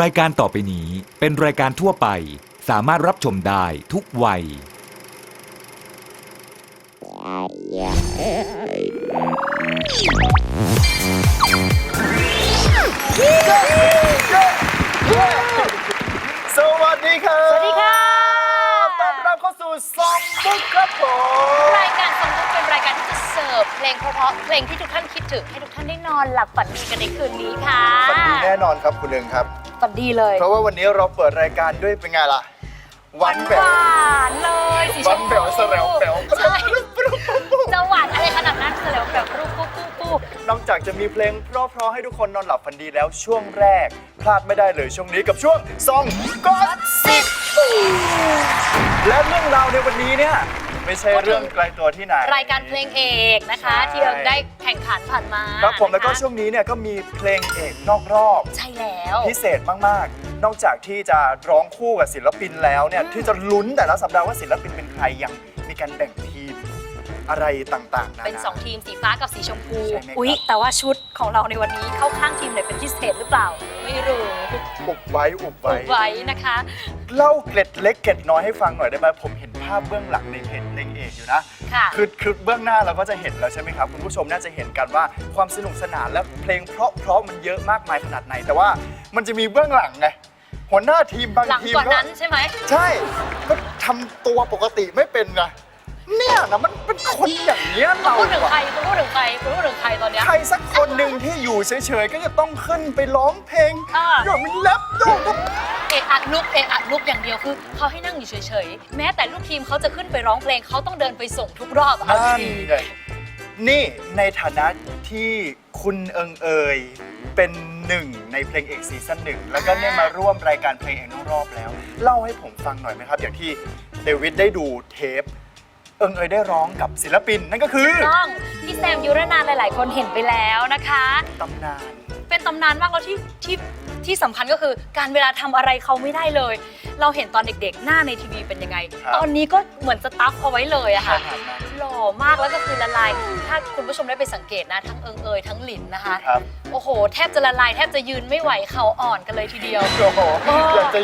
รายการต่อไปนี้เป็นรายการทั่วไป สามารถรับชมได้ทุกวัย สวัสดีครับ สวัสดีค่ะ ต้อนรับเข้าสู่ซองบุ๊กครับผม รายการสมมุติเป็นรายการที่จะเสิร์ฟเพลงเพราะๆเพลงที่ทุกท่านคิดถึงให้ทุกท่านได้นอนหลับฝันดีกันในคืนนี้ค่ะ ฝันดีแน่นอนครับคุณหนึ่งครับ ฝันดีเลยเพราะว่าวันนี้เราเปิดรายการด้วยเป็นไงล่ะวันแบหบวานเลยสีชวัมนพูแป๋วแสลวแป๋วใช่จะหวานอะไรขนาดนั้นแสลวแบบปุ๊บปุ๊บปุ๊บปุ๊บนอกจากจะมีเพลงเพราะๆให้ทุกคนนอนหลับฝันดีแล้วช่วงแรก พลาดไม่ได้เลยช่วงนี้กับช่วงซองก็สิบและเรื่องราวในวันนี้เนี่ยไม่ใช่เรื่องไกลตัวที่ไหน รายการเพลงเอกนะคะ ใช่ ที่เราได้แข่งขันผ่านมาครับผมแล้วก็นะคะช่วงนี้เนี่ยก็มีเพลงเอกนอกรอบ ใช่แล้ว พิเศษมาก ๆ นอกจากที่จะร้องคู่กับศิลปินแล้วเนี่ยที่จะลุ้นแต่ละสัปดาห์ว่าศิลปินเป็นใครยังมีการแบ่งทีม อะไรต่างๆนะเป็น 2 ทีมสีฟ้ากับสีชมพู ใช่ไหมครับ อุ๊ย แต่ว่าชุดของเราในวันนี้เข้าข้างทีมไหนเป็นพิเศษหรือเปล่า ไม่รู้อุบไว้อุบไว้ ไว้นะคะ เล่าเกร็ดเล็กเกร็ดน้อยให้ฟังหน่อยได้ไหมผมเห็นภาพเบื้องหลังในเพจเพลงเอกอยู่นะ ค่ะ คือคือเบื้องหน้าเราก็จะเห็นแล้วใช่ไหมครับ คุณผู้ชมน่าจะเห็นกันว่าความสนุกสนานและเพลงเพราะเพราะๆมันเยอะมากมายขนาดไหน แต่ว่ามันจะมีเบื้องหลังไงหัวหน้าทีมบางหลังทีมกว่าก็นั้นใช่ไหม ใช่ก็ทำตัวปกติไม่เป็นนะ เนี่ยนะมันเป็นคนอย่างเนี้ยเราพูดถึงใครอะคุณพูดถึงใครคุณพูดถึงใครตอนเนี้ย ใครสักคนหนึ่งที่อยู่เฉยๆ ก็จะต้องขึ้นไปร้องเพลงอ่า โยนมันแรปโยนก็เอะอัดลุกเอะอัดลุกอย่างเดียวคือเขาให้นั่งอยู่เฉยๆ แม้แต่ลูกทีมเขาจะขึ้นไปร้องเพลงเขาต้องเดินไปส่งทุกรอบเอานั่นดีไงนี่ในฐานะที่คุณเอิงเอยเป็นหนึ่งในเพลงเอกซีซั่นหนึ่งแล้วก็เนี่ยมาร่วมรายการเพลงเอกนอกรอบแล้ว เล่าให้ผมฟังหน่อยไหมครับ อย่างที่เดวิดได้ดูเทป เอิงเอยได้ร้องกับศิลปิน นั่นก็คือต้องพี่แซมยุรนานหลาย ๆ คนเห็นไปแล้วนะคะ ตำนาน เป็นตำนานมากแล้วที่ที่ ที่สำคัญก็คือการเวลาทำอะไรเขาไม่ได้เลย เราเห็นตอนเด็กๆ หน้าในทีวีเป็นยังไง ครับ ตอนนี้ก็เหมือนสตัฟเอาไว้เลยอะค่ะขนาดนั้นหล่อมากแล้วก็คือละลาย ถ้าคุณผู้ชมได้ไปสังเกตนะ ทั้งเอิงเอยทั้งหลินนะคะ ครับโอ้โห แทบจะละลายแทบจะยืนไม่ไหวเข่าอ่อนกันเลยทีเดียว โอ้โหเออออยากจะ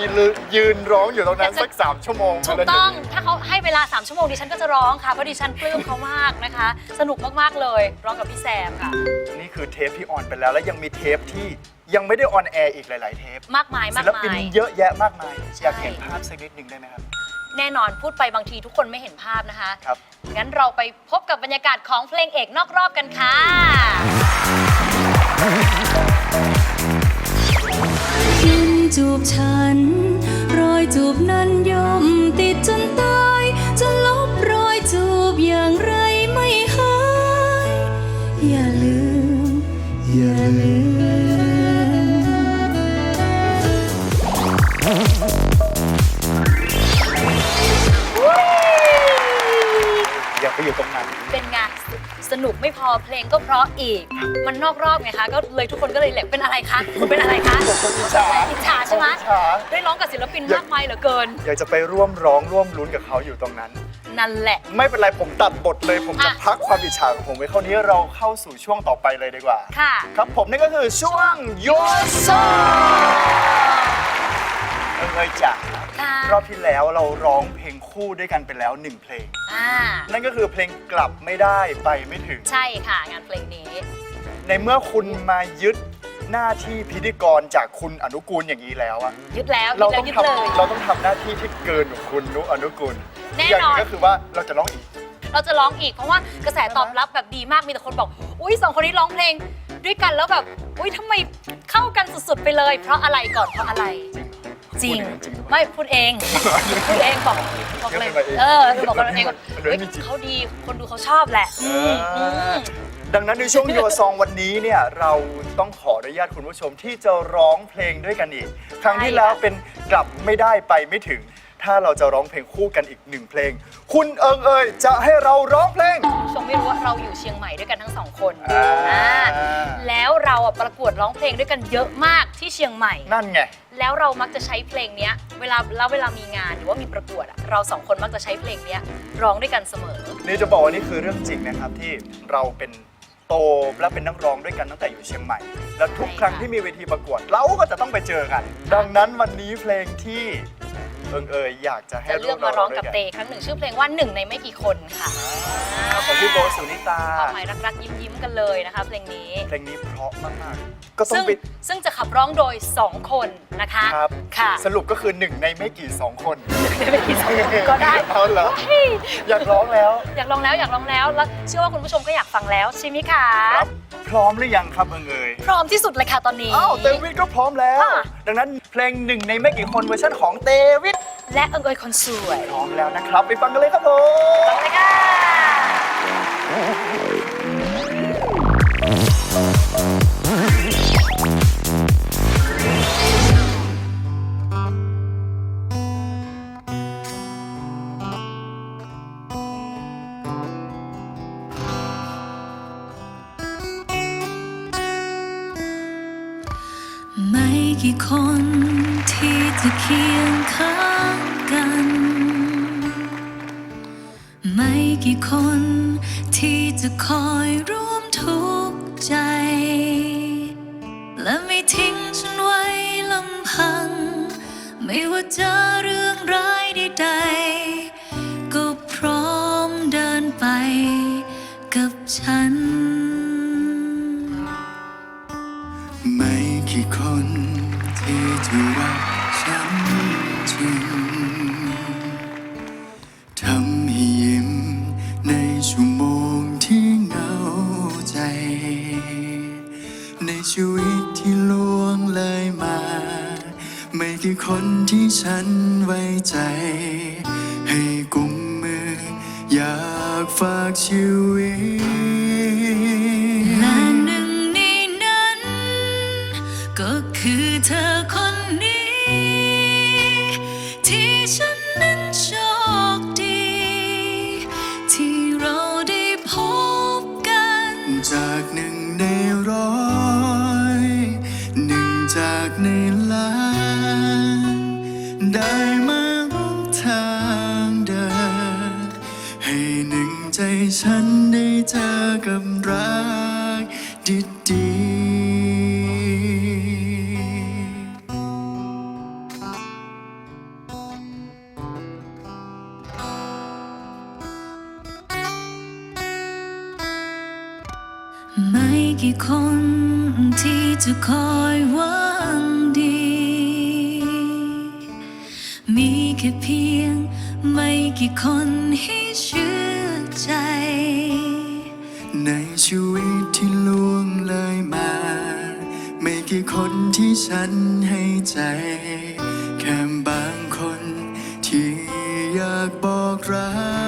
ยืนร้องอยู่ตรงนั้นอยากจะสักสามชั่วโมงถูกแล้วต้องเดี๋ยวถ้าเขาให้เวลา 3 ชั่วโมงดิฉันก็จะร้องค่ะ เพราะดิฉันปลื้มเขามากนะคะ สนุกมากๆเลย ร้องกับพี่แซมค่ะ นี่คือเทปที่ออนไปแล้ว แล้วยังมีเทปที่ ยังไม่ได้ออนแอร์อีกหลาย ๆ เทปมากมายมาศิกลปินมาย เยอะแยะมากมาย ใช่ อยากเห็นภาพสักนิดหนึ่งได้ไหมครับ แน่นอนพูดไปบางทีทุกคนไม่เห็นภาพนะคะ ครับ งั้นเราไปพบกับบรรยากาศของเพลงเอกนอกรอบกันค่ะกินจูบฉัน รอยจูบนั้นย่อมติดจนตาย จะลบรอยจูบอย่างไรไม่หาย อย่าลืม อย่าลืม อยากไปอยู่ตรงนั้น เป็นไงสนุกไม่พอเพลงก็เพราะอีก มันนอกรอบไงคะก็เลยทุกคนก็เลยแหลกเป็นอะไรคะคุณเป็นอะไรคะอิจฉาอิจฉาใช่ไหมอิจฉา ได้ร้องกับศิลปินมากมายเหลือเกิน อยากจะไปร่วมร้องร่วมลุ้นกับเขาอยู่ตรงนั้น นั่นแหละ ไม่เป็นไรผมตัดบทเลย ผมจะอะ พักความอิจฉาของผมไว้เท่านี้เราเข้าสู่ช่วงต่อไปเลยดีกว่า ค่ะ ครับผมนั่นก็คือช่วงโยโซเอ้ยจ๋า ค่ะ รอบที่แล้วเราร้องเพลงคู่ด้วยกันไปแล้วหนึ่งเพลง อ่า นั่นก็คือเพลงกลับไม่ได้ไปไม่ถึง ใช่ค่ะ งานเพลงนี้ ในเมื่อคุณมายึดหน้าที่พิธีกรจากคุณอนุกูลอย่างนี้แล้วอะยึดแล้วยึเราดแล้ต้วองยึดทเลยำเราต้องทำหน้าที่ที่เกินของคุณนุอนุกูลแน่อย่างนอนหก็คือว่าเราจะร้องอีก เราจะร้องอีกเพราะว่ากระแสตอบรับแบบดีมากมีแต่คนบอก อุ้ยสองคนนี้ร้องเพลงด้วยกันแล้วแบบ อุ้ยทำไมเข้ากันสุดๆไปเลย เพราะอะไรก่อนเพราะอะไร จริงพูดเองจริง ไม่พูดเองพูดเองบอกบอกเลยเรื่องอะไรเองเออบอกกันเองว่าเรื่เฮ้อยงนี้จริงเขาดีคนดูเขาชอบแหละอืมอืมดังนั้นในช่วงโยซองวันนี้เนี่ยเราต้องขออนุญาตคุณผู้ชมที่จะร้องเพลงด้วยกันอีก ครั้งที่แล้วเป็นกลับไม่ได้ไปไม่ถึง ถ้าเราจะร้องเพลงคู่กันอีกหนึ่งเพลง คุณเอิงเอยจะให้เราร้องเพลงคุณผู้ชมไม่รู้ว่าเราอยู่เชียงใหม่ด้วยกันทั้งสองคนอ่าอ่าแล้วเราอะประกวดร้องเพลงด้วยกันเยอะมากที่เชียงใหม่นั่นไง แล้วเรามักจะใช้เพลงเนี้ยเวลาแล้วเวลามีงานหรือว่ามีประกวดอะเราสองคนมักจะใช้เพลงเนี้ยร้องด้วยกันเสมอ นี่จะบอกว่านี่คือเรื่องจริงนะครับที่เราเป็นโตและเป็นนักร้องด้วยกันตั้งแต่อยู่เชียงใหม่ แล้วทุกครั้งที่มีเวทีประกวดเราก็จะต้องไปเจอกัน ดังนั้นวันนี้เพลงที่ เอิงเอยอยากจะให้จะเลือกมาร้องกับเตวยครั้งหนึ่งชื่อเพลงว่าหนึ่งในไม่กี่คนค่ะกันของพี่โบสุนิตา ความหมายรักๆ ยิ้มๆกันเลยนะคะ เพลงนี้ เพลงนี้เพราะมากๆ ก็ต้อซึ่งงไปซึ่งจะขับร้องโดย 2 คนนะคะครับ ค่ะสรุปก็คือหนึ่งในไม่กี่สองคนไม่กี่สองคนก็ได้ เอาเหรออยากร้องแล้ว อยากลองแล้วอยากลองแล้วแล้วเชื่อว่าคุณผู้ชมก็อยากฟังแล้วใช่ไหมคะครับพร้อมหรือยังครับเอิงเอยพร้อมที่สุดเลยค่ะตอนนี้ อ้าวเตวิทก็พร้อมแล้วค่ะ ดังนั้นเพลงหนึ่งในไม่กี่คนเวอร์ชันของเตวิทและเอิงเอยคนสวยพร้อมแล้วนะครับ ไปฟังกันเลยครับผมฟังเลยค่ะไม่ กับฉัน ไม่กี่คนที่จะรัก ให้ใจ แค่บางคนที่อยากบอกรัก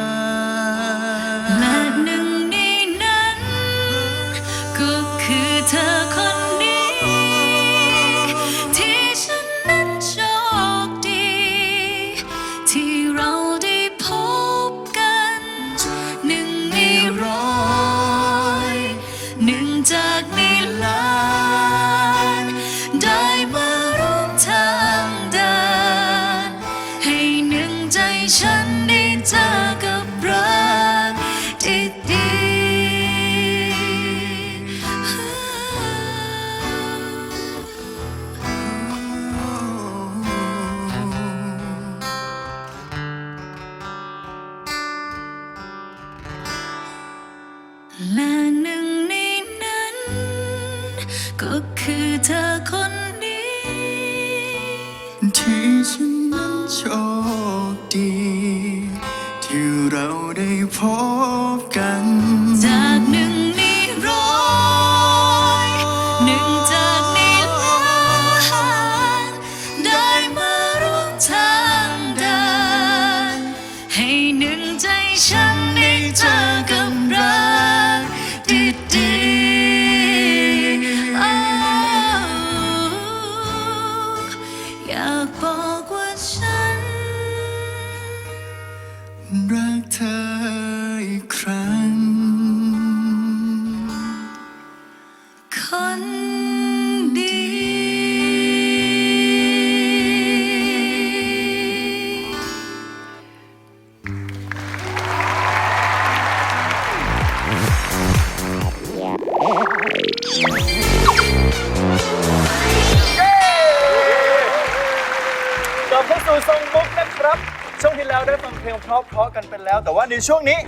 แล้วแต่ว่าในช่วงนี้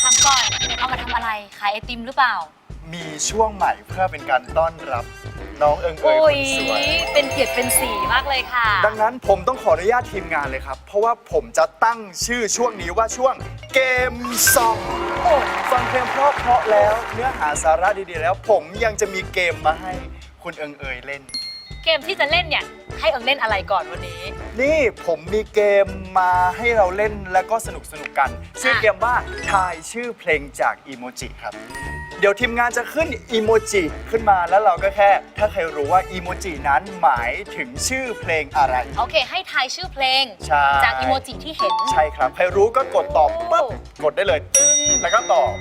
ทำก่อนเอามาทำอะไร ขายไอติมหรือเปล่า มีช่วงใหม่เพื่อเป็นการต้อนรับน้องเอิงเอยโอ้คยนสวย เป็นเกียรติเป็นสีมากเลยค่ะ ดังนั้นผมต้องขออนุญาตทีมงานเลยครับ เพราะว่าผมจะตั้งชื่อช่วงนี้ว่าช่วงเกมซองโอ้ฟังเพลงเพราะเพราะๆแล้ว เนื้อหาสาระดีๆแล้ว ผมยังจะมีเกมมาให้คุณเอิงเอยเล่น เกมที่จะเล่นเนี่ยให้เอิงเล่นอะไรก่อนวันนี้ นี่ผมมีเกมมาให้เราเล่นและก็สนุกสนุกๆกัน ชื่อเกมว่าทายชื่อเพลงจากอีโมจิครับ เดี๋ยวทีมงานจะขึ้นอีโมจิขึ้นมาแล้วเราก็แค่ ถ้าใครรู้ว่าอีโมจินั้นหมายถึงชื่อเพลงอะไร โอเค ให้ทายชื่อเพลง ใช่ จากอีโมจิที่เห็น ใช่ครับ ใครรู้ก็กดตอบปุ๊บกดได้เลยตึ้งแล้วก็ตอบ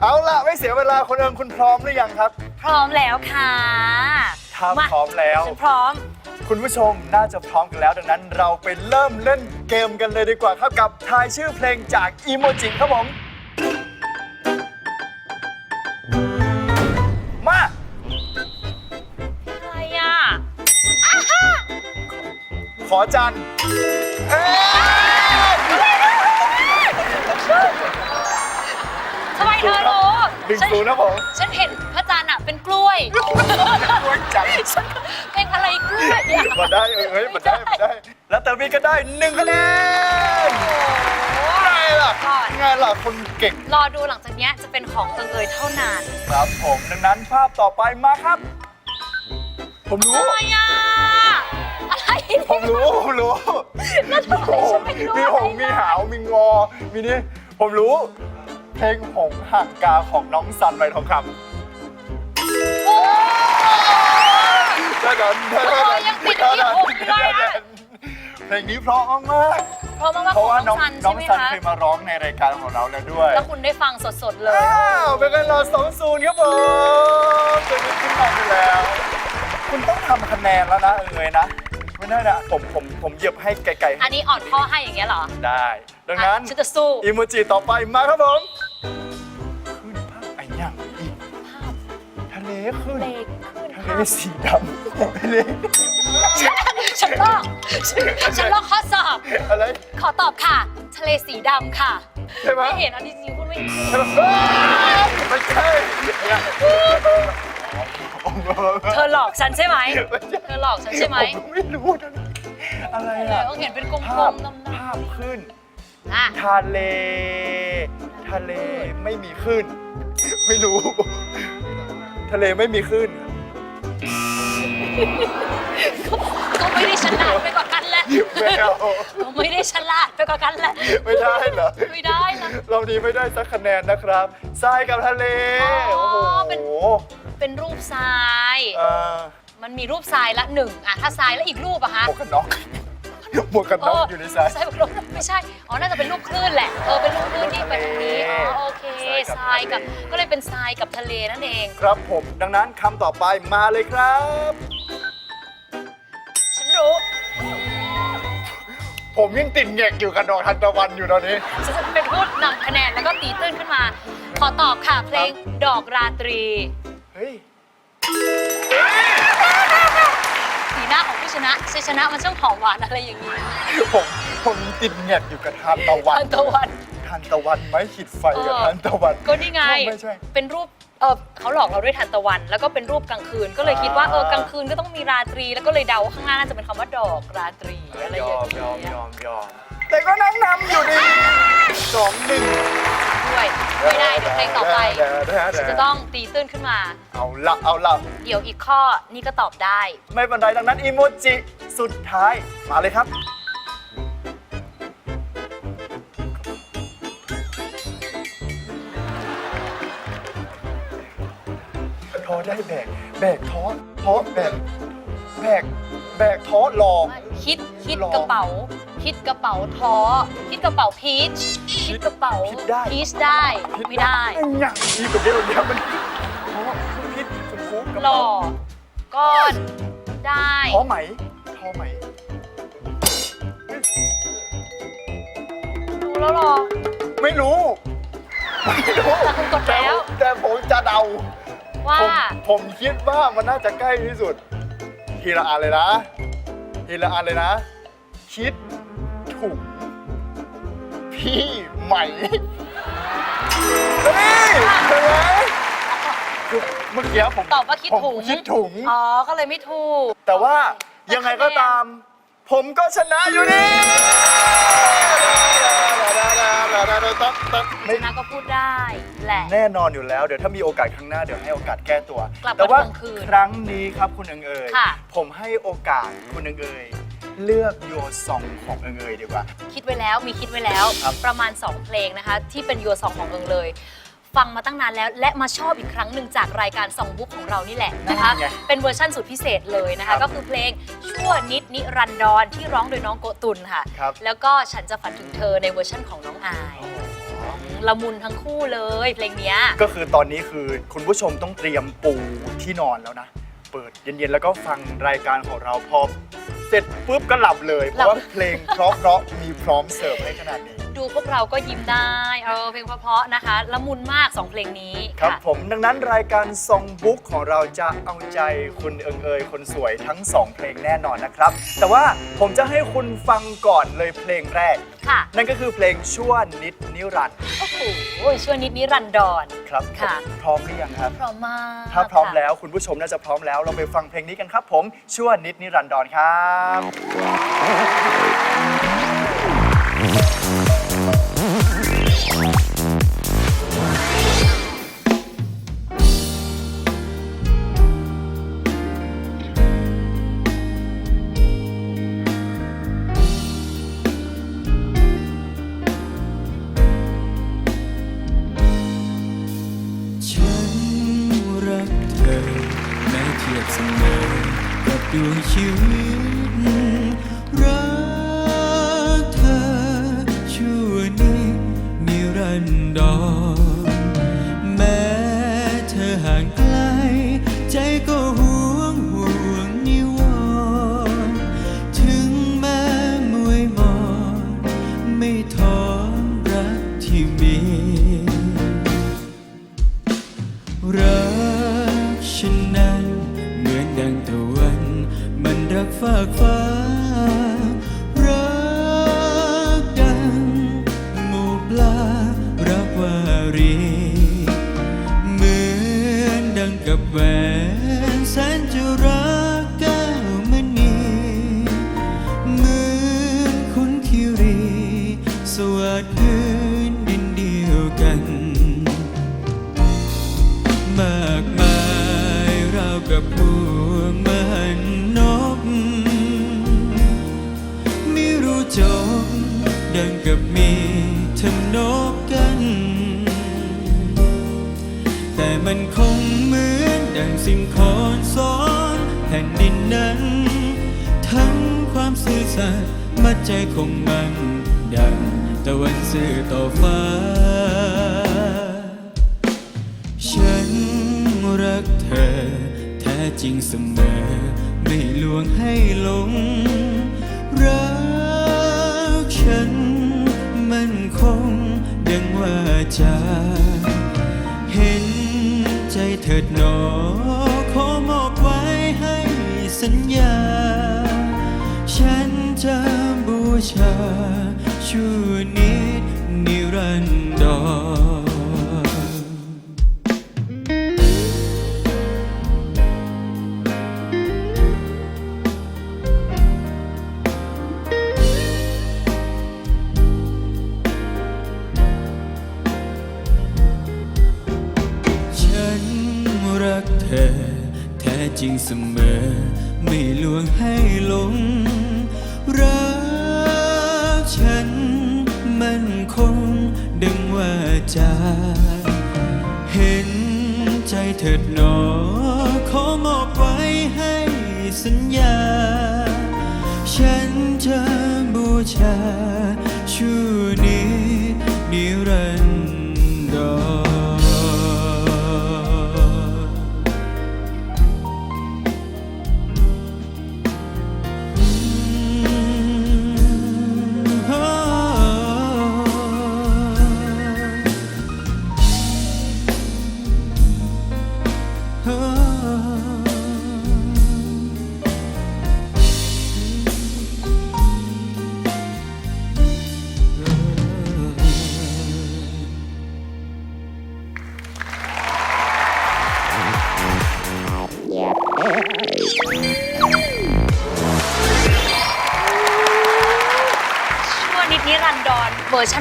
เอาล่ะไม่เสียเวลาคุณเอิงคุณพร้อมหรือยังครับ พร้อมแล้วค่ะ ถ้าพร้อมแล้ว ฉันพร้อม คุณผู้ชมน่าจะพร้อมกันแล้ว ดังนั้นเราไปเริ่มเล่นเกมกันเลยดีกว่าครับกับทายชื่อเพลงจากอีโมจิครับผม มา อะไรอะ ขอจันทร์เอ้ย ทำไมเธอรู้หนึ่งฉันศูนย์นะผม ฉันเห็น วยกล้วยจันทร์เพลงอะไรกล้วยอะมาได้เอ้ยมาได้มาได้ แล้วเตอร์วีก็ได้หนึ่งคะแนนไงล่ะก่อนไงล่ะคนเก่งรอดูหลังจากเนี้ยจะเป็นของเอิงเอยเท่านั้นครับผมดังนั้นภาพต่อไปมาครับ ผมรู้ อะไรอะอะไรผมรู้ ผมรู้ แล้วทำไมฉันไม่รู้มีหงส์มีหาว มีงอ มีนี่ ผมรู้ เพลงหงส์ห่างกาของน้องสันใบทองคำ โอ้ถ้าเดินถ้าเดิโอ้ยยังติดอยู่ที่หงส์อยู่เลยอะ เพลงนี้เพราะมากเพราะว่าๆเพราะว่าขน้อองงน้น้อองงซัสันนใช่ไหมเคยคะมาร้องในรายการของเราแล้วด้วย แล้วคุณได้ฟังสดๆเลย อ้าวเป็นไงเราสองศูนย์ครับผมตัวนี้ขึ้นมาไปแล้ว คุณต้องทำคะแนนแล้วนะเอ๋ยนะ ไม่ได้นะผมผมผมเหยียบให้ไกลๆอันนี้อ่อนข้อให้อย่างเงี้ยเหรอได้ ดังนั้น อะฉันจะสู้ อีโมจิต่อไปมาครับผม เลขึ้นเลขขึ้นทะเลสีดำทะเลฉันลอกฉันฉันลอกข้อสอบ อะไร ขอตอบค่ะ ทะเลสีดำค่ะใช่ไหมไม่เห็นอันนี้จริงๆพูดไม่เห็นใช่ไหมเอ้ยไม่ใช่เธอหลอกฉันใช่ไหมเธอหลอกฉันใช่ไหมผมไม่รู้นะอะไรเออะอเห็นเป็นกลภาพมๆดำภาพขึ้นๆอะทะเล ทะเลไม่มีขึ้น ไม่รู้ ทะเลไม่มีขึ้นก็ไม่ได้ฉลาดไปกว่ากันแหละไม่เอา ก็ไม่ได้ฉลาดไปกว่ากันแหละ ไม่ได้เหรอไม่ได้นะเรานี้ไม่ได้สักคะแนนนะครับทรายกับทะเล อ๋อโอ้โหเป็น เป็นรูปทรายเอ่อมันมีรูปทรายละหนึ่งอะถ้าทรายแล้วอีกรูปอะคะหมวกกันน็อก หมวกกันน็อกอยู่ในทรายทรายแบบไม่ใช่ อ๋อ น่าจะเป็นรูปคลื่นแหละ เออ เป็นรูปคลื่นที่ไปทางนี้ อ๋อ โอเค ทรายกับ ก็เลยเป็นทรายกับทะเลนั่นเอง ครับผม ดังนั้นคำต่อไปมาเลยครับ ฉันรู้ ผมยังติดแงกอยู่กับดอกทานตะวันอยู่ตอนนี้ ฉันจะเป็นผู้นำคะแนนแล้วก็ตีตื้นขึ้นมา ขอตอบค่ะเพลงดอกราตรี เฮ้ยสีห น้าของผู้ชนะชัยชนะมันช่างหอมหวานอะไรอย่างนี้ผมผมยังติดแงกอยู่กับทานตะวัน ทานตะวัน ทานตะวันไหมขีดไฟกับทานตะวันก็นี่ไง ไม่ใช่ เป็นรูปเออเขาหลอกเราด้วยทานตะวัน แล้วก็เป็นรูปกลางคืน ก็เลยคิดว่าเออกลางคืนก็ต้องมีราตรี แล้วก็เลยเดาว่าข้างหน้าน่าจะเป็นคำว่าดอกราตรีอะไรอย่างยอมเงี้ยอมยยอมยอม แต่ก็นั่งนำอยู่ดีสองหนึ่งด้วยไม่ได้เดี๋ยวเพลงต่อไปเดี๋ยวเดี๋ยวเดี๋ยวฉันจะต้องตีตื้นขึ้นมา เอาละเอาละเดี๋ยวอีกข้อนี่ก็ตอบได้ ไม่เป็นไรดังนั้นอีโมจิสุดท้ายมาเลยครับท้อได้แบก แบกท้อท้อแบก แบก แบกท้อหลอกคิดคิดหรอกระเป๋า คิดกระเป๋าท้อ คิดกระเป๋าพีช คิดกระเป๋าคิดได้ พีชได้ ไม่ได้ไอ้หยังอีกเดียวเดียวมันท้อพิษชมพูกระหล่เป๋าอก้อน ได้ ท้อไหมท้อไหมดูแล้วหรอ ไม่รู้ไม่รู้แต่คุณกดแล้ว แต่ผมจะเดา ว่า ผมผมคิดว่ามันน่าจะใกล้ที่สุดทีละอันเลยนะทีละอันเลยนะ คิด ถุงพี่ใหม่เฮ้ยเห็นไหมคือเมื่อกี้ผมตอบว่าคิดผมถุงคิดถุง อ๋อ ก็เลยไม่ถูก แต่ว่ายังไงก็ตาม ผมก็ชนะอยู่นี่ชนะก็พูดได้แหละ แน่นอนอยู่แล้ว เดี๋ยวถ้ามีโอกาสครั้งหน้าเดี๋ยวให้โอกาสแก้ตัว กลับมาแต่ว่าทวงคืนครั้งนี้ครับคุณเอิงเอยค่ะ ผมให้โอกาสคุณเอิงเอย เลือกโยซองของเอิงเอยดีกว่า คิดไว้แล้วมีคิดไว้แล้วครับประมาณ 2 เพลงนะคะ ที่เป็นยัวซองของเอิงเลย ฟังมาตั้งนานแล้วและมาชอบอีกครั้งหนึ่งจากรายการซองบุ๊กของเรานี่แหละนะคะ นั่นไงเป็นเวอร์ชั่นสุดพิเศษเลยนะครัคะ บก็คือเพลงชั่วนิดนิรันดรที่ร้องโดยน้องโกตุนค่ะ ครับ แล้วก็ฉันจะฝันถึงเธอในเวอร์ชั่นของน้องอายละมุนทั้งคู่เลยเพลงเนี้ย ก็คือตอนนี้คือคุณผู้ชมต้องเตรียมปูที่นอนแล้วนะ เปิดเย็นๆ แล้วก็ฟังรายการของเราพอเสร็จปุ๊บก็หลับเลย เพหลับราะว่าเพลงเพราะๆมีพร้อมเสิร์ฟให้ขนาดนี้ ดูพวกเราก็ยิ้มได้เออเพลงเพราะๆนะคะละมุนมากสองเพลงนี้ครับค่ะผมดังนั้นรายการซองบุ๊กของเราจะเอาใจคุณเอิงเอยคนสวยทั้งสองเพลงแน่นอนนะครับ แต่ว่าผมจะให้คุณฟังก่อนเลยเพลงแรก ค่ะ นั่นก็คือเพลงชั่วนิดนิรันดร์โอ้โหชั่วนิดนิรันดร ครับค่ะผมพร้อมหรือยังครับ พร้อมมากถ้าพร้อมค่ะแล้วคุณผู้ชมน่าจะพร้อมแล้ว เราไปฟังเพลงนี้กันครับผมชั่วนิดนิรันดรครับ กั รี ความซื่อสัตย์มัดใจคงมันดังตะวันสื่อต่อฟ้า ฉันรักเธอ แท้จริงเสมอ ไม่ลวงให้หลง รักฉันมันคงดังว่าจาเห็นใจเถิดหนอขอมอบไว้ให้สัญญา ฉันจะบูชาชั่วนิดนิรันดรฉันรักเธอ แท้จริงเสมอ ไม่ลวงให้หลง รักฉันมันคงดังว่าจาเห็นใจเถิดหนอ ขอมอบไว้ให้สัญญา ฉันจะบูชาชั่วนิดนิรันด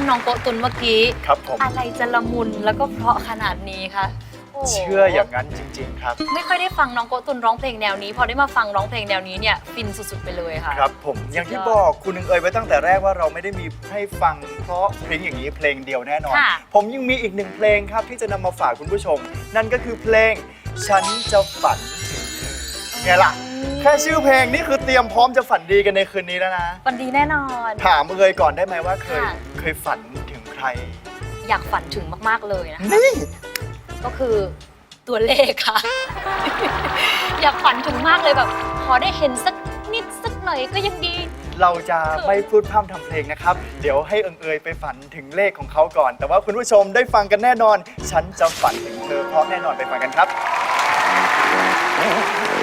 นน้องโกตุนเมื่อกี้ ครับผม อะไรจะละมุนแล้วก็เพราะขนาดนี้คะโเชื่ออย่างนั้นจริง ๆ ครับ ไม่ค่อยได้ฟังน้องโกตุนร้องเพลงแนวนี้ พอได้มาฟังร้องเพลงแนวนี้เนี่ยฟินสุดๆไปเลยค่ะ ครับผมอย่างที่บอกคุณนึงเอ่ยไว้ตั้งแต่แรกว่าเราไม่ได้มีให้ฟังเพราะเพลงอย่างนี้เพลงเดียวแน่นอน ค่ะ ผมยังมีอีกหนึ่งเพลงครับที่จะนำมาฝากคุณผู้ชม นั่นก็คือเพลง ฉันจะฝันถึงเธอไงล่ะ แค่ชื่อเพลงนี่คือเตรียมพร้อมจะฝันดีกันในคืนนี้แล้วนะ วันดีแน่นอน ถามเอ่ยก่อนได้ไหมว่าเคยค่ะ เคยฝันถึงใคร อยากฝันถึงมากๆเลยนะคะ นี่ ก็คือตัวเลขค่ะ อยากฝันถึงมากเลยแบบขอได้เห็นสักนิดสักหน่อยก็ยังดี เราจะไม่พูดพร่ำทำเพลงนะครับ เดี๋ยวให้เอิงเอยไปฝันถึงเลขของเขาก่อน แต่ว่าคุณผู้ชมได้ฟังกันแน่นอน ฉันจะฝันถึงเธอเพราะแน่นอนไปฟังกันครับต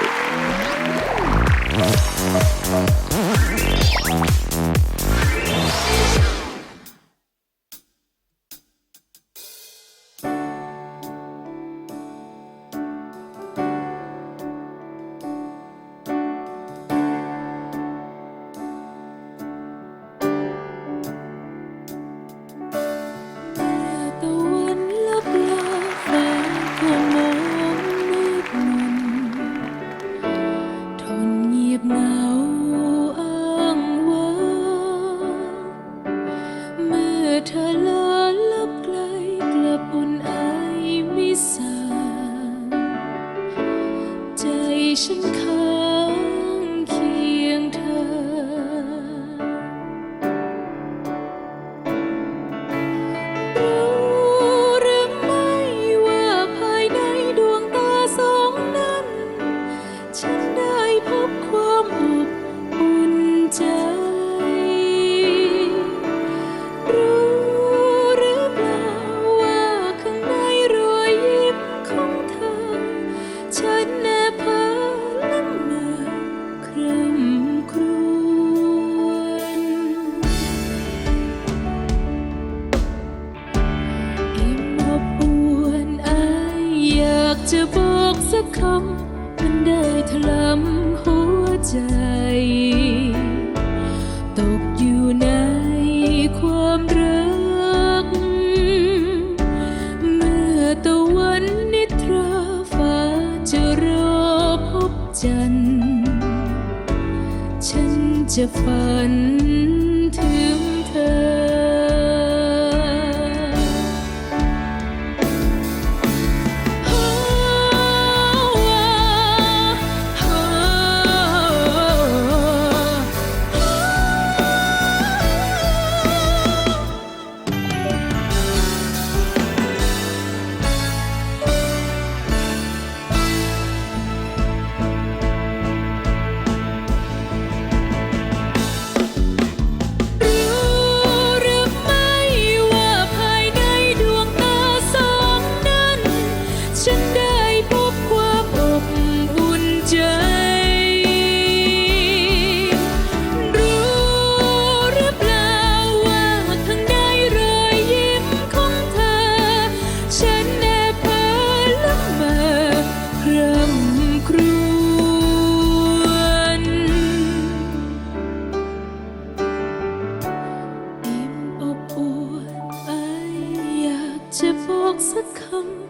สักค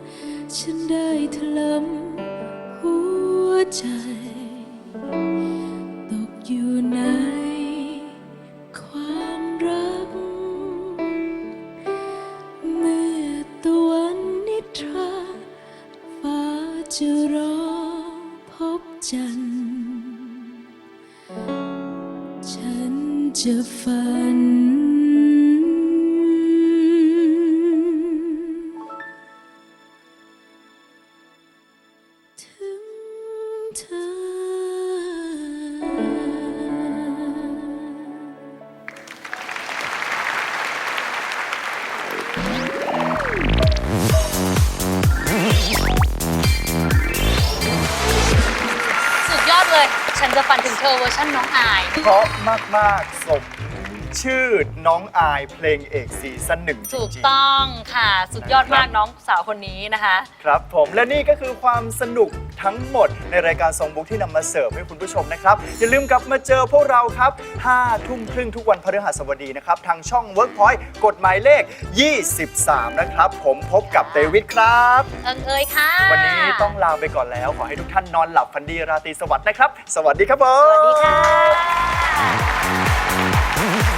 ำ ฉันได้ถลำ ฉันจะฝันถึงเธอเวอร์ชันน้องอาย เพราะมาก ๆ สม ชื่อน้องอายเพลงเอกซีซั่นหนึ่งจริงๆถูกต้องค่ะ สุดยอดมากน้องสาวคนนี้นะคะครับผมและนี่ก็คือความสนุกทั้งหมดในรายการทรงบุ๊กที่นำมาเสิร์ฟให้คุณผู้ชมนะครับ อย่าลืมกลับมาเจอพวกเราครับ5ทุ่มครึ่งทุกวันพฤหัสบดีนะครับ ทางช่อง Workpoint กฎหมายเลข 23 นะครับ ผมพบกับเดวิดครับ เอิงเอยค่ะวันนี้ต้องลาไปก่อนแล้ว ขอให้ทุกท่านนอนหลับฝันดีราตรีสวัสดิ์นะครับ สวัสดีครับผม สวัสดีค่ะ